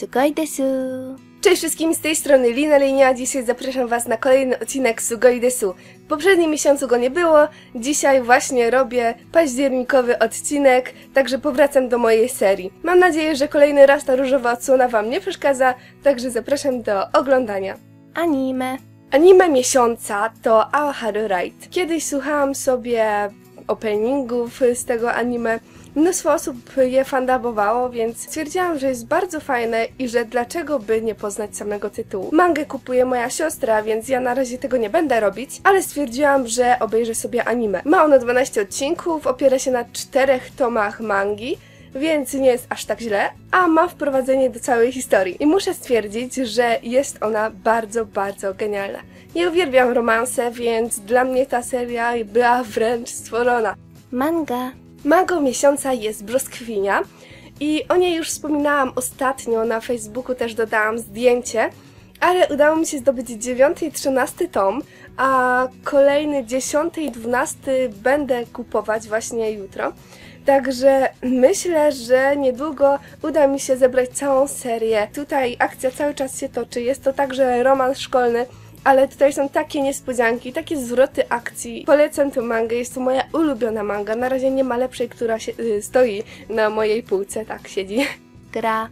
Sugoi desu. Cześć wszystkim, z tej strony Lina Linia, dzisiaj zapraszam Was na kolejny odcinek Sugoi Desu. W poprzednim miesiącu go nie było, dzisiaj właśnie robię październikowy odcinek, także powracam do mojej serii. Mam nadzieję, że kolejny raz ta różowa odsłona Wam nie przeszkadza, także zapraszam do oglądania. Anime. Anime miesiąca to Aoharu Ride. Kiedyś słuchałam sobie openingów z tego anime. Mnóstwo osób je fandabowało, więc stwierdziłam, że jest bardzo fajne i że dlaczego by nie poznać samego tytułu. Mangę kupuje moja siostra, więc ja na razie tego nie będę robić, ale stwierdziłam, że obejrzę sobie anime. Ma ono 12 odcinków, opiera się na czterech tomach mangi, więc nie jest aż tak źle, a ma wprowadzenie do całej historii. I muszę stwierdzić, że jest ona bardzo, bardzo genialna. Nie uwielbiam romanse, więc dla mnie ta seria była wręcz stworzona. Manga. Mangą miesiąca jest Brzoskwinia i o niej już wspominałam ostatnio, na Facebooku też dodałam zdjęcie, ale udało mi się zdobyć 9 i 13 tom, a kolejny 10 i 12 będę kupować właśnie jutro. Także myślę, że niedługo uda mi się zebrać całą serię. Tutaj akcja cały czas się toczy. Jest to także romans szkolny, ale tutaj są takie niespodzianki, takie zwroty akcji. Polecam tę mangę, jest to moja ulubiona manga. Na razie nie ma lepszej, która się, y, stoi na mojej półce, tak siedzi. Gra.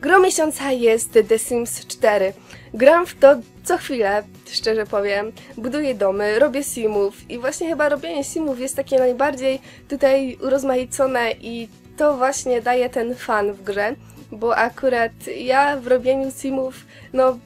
Grą miesiąca jest The Sims 4. Gram w to co chwilę, szczerze powiem. Buduję domy, robię simów i właśnie chyba robienie simów jest takie najbardziej tutaj urozmaicone i to właśnie daje ten fan w grze, bo akurat ja w robieniu simów, no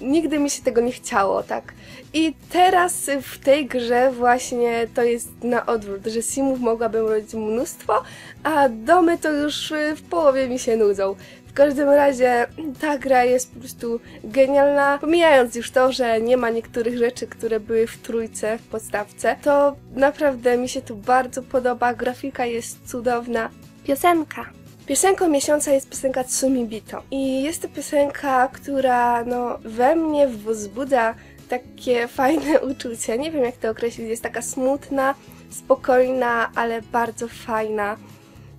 nigdy mi się tego nie chciało, tak. I teraz w tej grze właśnie to jest na odwrót, że simów mogłabym robić mnóstwo, a domy to już w połowie mi się nudzą. W każdym razie ta gra jest po prostu genialna. Pomijając już to, że nie ma niektórych rzeczy, które były w trójce, w podstawce, to naprawdę mi się tu bardzo podoba. Grafika jest cudowna. Piosenka. Piosenką miesiąca jest piosenka Tsumi Bito. I jest to piosenka, która no, we mnie wzbudza takie fajne uczucie. Nie wiem jak to określić. Jest taka smutna, spokojna, ale bardzo fajna.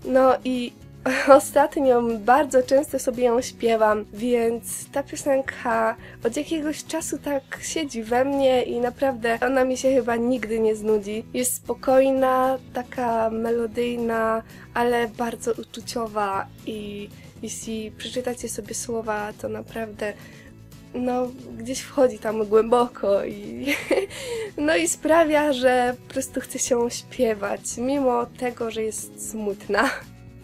No i ostatnio bardzo często sobie ją śpiewam, więc ta piosenka od jakiegoś czasu tak siedzi we mnie i naprawdę ona mi się chyba nigdy nie znudzi. Jest spokojna, taka melodyjna, ale bardzo uczuciowa i jeśli przeczytacie sobie słowa, to naprawdę no, gdzieś wchodzi tam głęboko i no i sprawia, że po prostu chce się śpiewać, mimo tego, że jest smutna.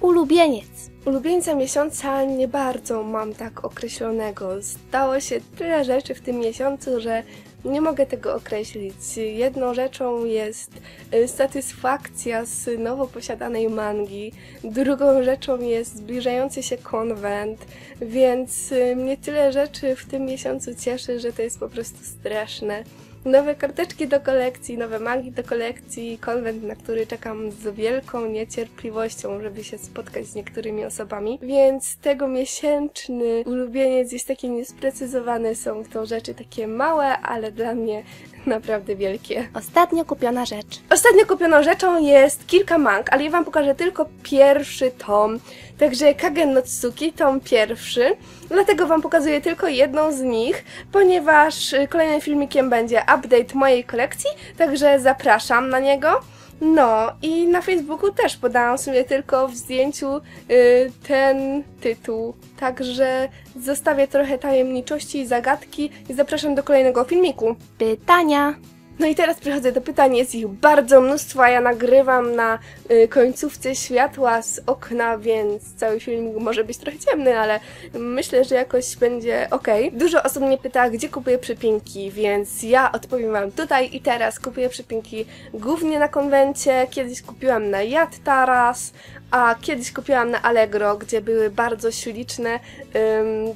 Ulubieniec. Ulubieńca miesiąca nie bardzo mam tak określonego. Stało się tyle rzeczy w tym miesiącu, że nie mogę tego określić. Jedną rzeczą jest y, satysfakcja z nowo posiadanej mangi, drugą rzeczą jest zbliżający się konwent, więc y, mnie tyle rzeczy w tym miesiącu cieszy, że to jest po prostu straszne nowe karteczki do kolekcji, nowe mangi do kolekcji, konwent, na który czekam z wielką niecierpliwością, żeby się spotkać z niektórymi osobami. Więc tego miesięczny ulubieniec jest taki niesprecyzowany, są to rzeczy takie małe, ale dla mnie naprawdę wielkie. Ostatnio kupiona rzecz. Ostatnio kupioną rzeczą jest kilka mang, ale ja Wam pokażę tylko pierwszy tom. Także Kagen no Tsuki, tom pierwszy. Dlatego Wam pokazuję tylko jedną z nich, ponieważ kolejnym filmikiem będzie update mojej kolekcji, także zapraszam na niego. No i na Facebooku też podałam sobie tylko w zdjęciu y, ten tytuł, także zostawię trochę tajemniczości i zagadki i zapraszam do kolejnego filmiku. Pytania. No i teraz przechodzę do pytań, jest ich bardzo mnóstwo, a ja nagrywam na y, końcówce światła z okna, więc cały film może być trochę ciemny, ale myślę, że jakoś będzie ok. Dużo osób mnie pyta, gdzie kupuję przypinki, więc ja odpowiem Wam tutaj i teraz. Kupuję przypinki głównie na konwencie, kiedyś kupiłam na Yad Taras, a kiedyś kupiłam na Allegro, gdzie były bardzo śliczne,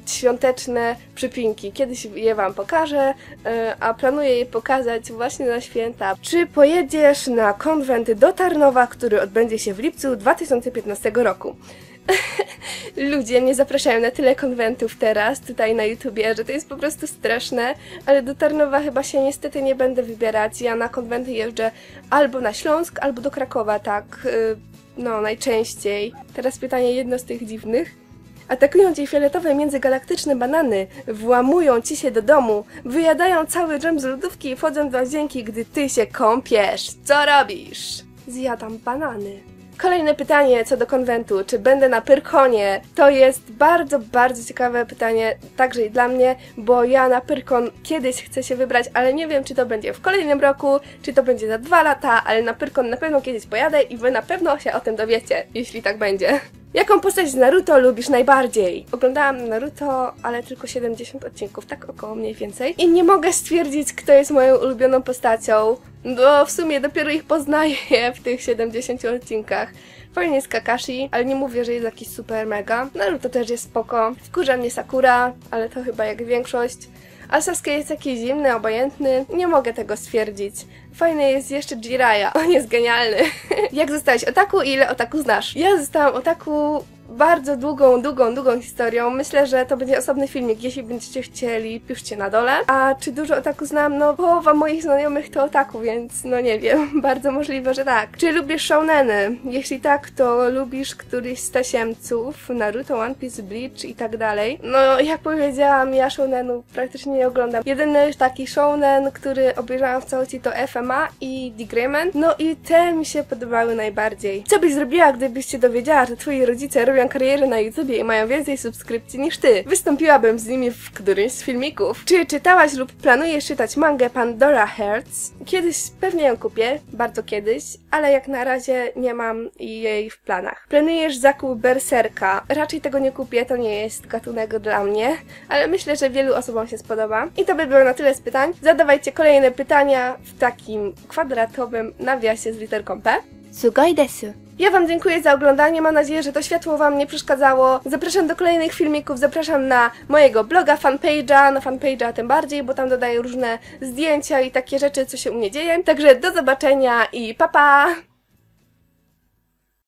świąteczne przypinki. Kiedyś je Wam pokażę, yy, a planuję je pokazać właśnie na święta. Czy pojedziesz na konwent do Tarnowa, który odbędzie się w lipcu 2015 roku? Ludzie mnie zapraszają na tyle konwentów teraz, tutaj na YouTubie, że to jest po prostu straszne, ale do Tarnowa chyba się niestety nie będę wybierać. Ja na konwenty jeżdżę albo na Śląsk, albo do Krakowa, tak, yy, no najczęściej. Teraz pytanie jedno z tych dziwnych. Atakują cię fioletowe międzygalaktyczne banany, włamują ci się do domu, wyjadają cały dżem z lodówki i wchodzą do łazienki, gdy ty się kąpiesz. Co robisz? Zjadam banany. Kolejne pytanie co do konwentu. Czy będę na Pyrkonie? To jest bardzo, bardzo ciekawe pytanie, także i dla mnie, bo ja na Pyrkon kiedyś chcę się wybrać, ale nie wiem, czy to będzie w kolejnym roku, czy to będzie za dwa lata, ale na Pyrkon na pewno kiedyś pojadę i wy na pewno się o tym dowiecie, jeśli tak będzie. Jaką postać z Naruto lubisz najbardziej? Oglądałam Naruto, ale tylko 70 odcinków, tak około mniej więcej. I nie mogę stwierdzić, kto jest moją ulubioną postacią, bo w sumie dopiero ich poznaję w tych 70 odcinkach. Fajnie jest Kakashi, ale nie mówię, że jest jakiś super mega. Naruto też jest spoko. Wkurza mnie Sakura, ale to chyba jak większość. A Sasuke jest taki zimny, obojętny. Nie mogę tego stwierdzić. Fajny jest jeszcze Jiraiya. On jest genialny. Jak zostałeś otaku i ile otaku znasz? Ja zostałam otaku bardzo długą, długą, długą historią. Myślę, że to będzie osobny filmik. Jeśli będziecie chcieli, piszcie na dole. A czy dużo otaku znam? No połowa moich znajomych to otaku, więc no nie wiem. Bardzo możliwe, że tak. Czy lubisz shouneny? Jeśli tak, to lubisz któryś z tasiemców, Naruto, One Piece, Bleach i tak dalej. No jak powiedziałam, ja shounenu praktycznie nie oglądam. Jedyny taki shounen, który obejrzałam w całości to FMA i Degrement. No i te mi się podobały najbardziej. Co byś zrobiła, gdybyś się dowiedziała, że twoi rodzice robią karierę na YouTubie i mają więcej subskrypcji niż ty? Wystąpiłabym z nimi w którymś z filmików. Czy czytałaś lub planujesz czytać mangę Pandora Hearts? Kiedyś pewnie ją kupię, bardzo kiedyś, ale jak na razie nie mam jej w planach. Planujesz zakup Berserka? Raczej tego nie kupię, to nie jest gatunek dla mnie, ale myślę, że wielu osobom się spodoba. I to by było na tyle z pytań. Zadawajcie kolejne pytania w takim kwadratowym nawiasie z literką P. すごいです。 Ja Wam dziękuję za oglądanie, mam nadzieję, że to światło Wam nie przeszkadzało. Zapraszam do kolejnych filmików, zapraszam na mojego bloga, fanpage'a, na fanpage'a tym bardziej, bo tam dodaję różne zdjęcia i takie rzeczy, co się u mnie dzieje. Także do zobaczenia i pa pa!